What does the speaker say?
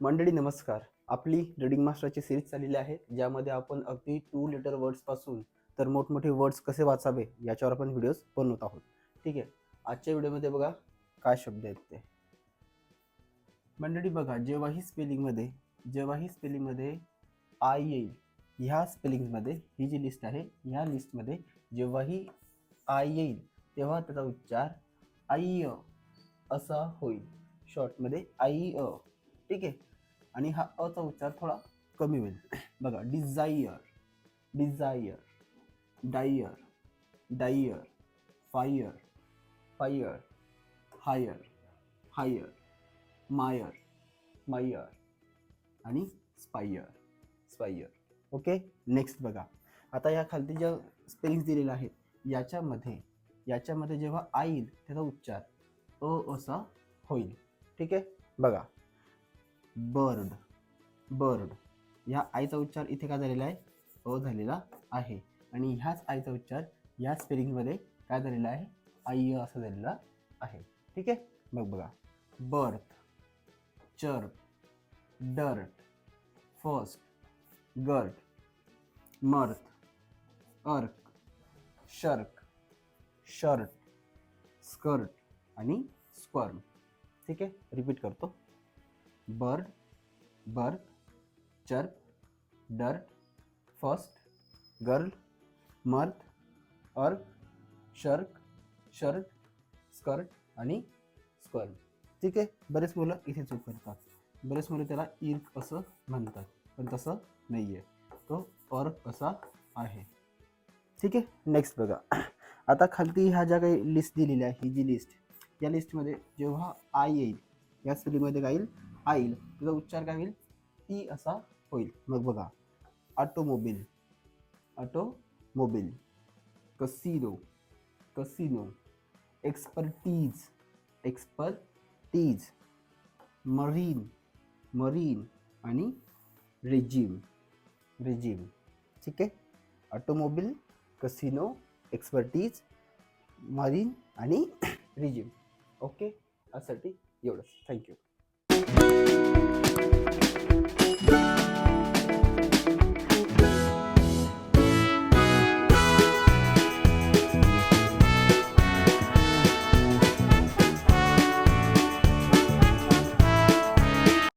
मंडळी नमस्कार. आपली रीडिंग मास्टरची सिरीज चाललेली आहे ज्यामध्ये आपण अगदी टू लिटर वर्ड्सपासून तर मोठमोठे वर्ड्स कसे वाचावे याच्यावर आपण व्हिडिओज बनवत आहोत. ठीक आहे? आजच्या व्हिडिओमध्ये बघा काय शब्द आहेत ते. मंडळी बघा जेव्हाही स्पेलिंगमध्ये जेव्हाही स्पेलिंगमध्ये आय येईल ह्या स्पेलिंगमध्ये ही जी लिस्ट आहे ह्या लिस्टमध्ये जेव्हाही आय येईल तेव्हा त्याचा उच्चार आई असा होईल. शॉर्टमध्ये आई अ ठीक आहे? आणि हा अचा उच्चार थोडा कमी होईल. बघा desire desire dire dire fire fire hire hire mire mire आणि स्पायर स्पायर ओके नेक्स्ट बघा. आता या खालती ज्या स्पेलिंग्स दिलेल्या आहेत याच्यामध्ये याच्यामध्ये जेव्हा आईल येईल त्याचा उच्चार अ असा होईल. ठीक आहे? बघा. बर्ड. बर्ड. ह्या आईचा उच्चार इथे काय झालेला आहे? अ झालेला आहे. आणि ह्याच आईचा उच्चार या स्पेलिंगमध्ये काय झालेला आहे? आई असा झालेला आहे. ठीक आहे? मग बघा. Birth. Chirp. Dirt. First. Girt. Mirth. Irk. Shirk. Shirt. Skirt. आणि स्पर्म. ठीक आहे? रिपीट करतो. Bird berk chirp dirt first girl mirth irk shirk shirt skirt आणि स्कर्ट ठीक आहे? बरेच मुलं इथे चूक करतात. बरेच मुलं त्याला इर्क असं म्हणतात पण तसं नाही आहे तो अर्क असा आहे. ठीक आहे? नेक्स्ट बघा. आता खालती ह्या ज्या काही लिस्ट दिलेल्या आहे ही जी लिस्ट या लिस्टमध्ये जेव्हा आय येईल या स्पेलिंगमध्ये काय येईल? आईल येईल. त्याचा उच्चार काय होईल? ती असा होईल. मग बघा. Automobile. Automobile. Casino. Casino. Expertise. Expertise. Marine. Marine आणि रेजिम. रेजिम. ठीक आहे? ऑटोमोबिल कसिनो एक्सपर्टीज मरीन आणि रिजिम. ओके? यासाठी एवढंच. थँक्यू.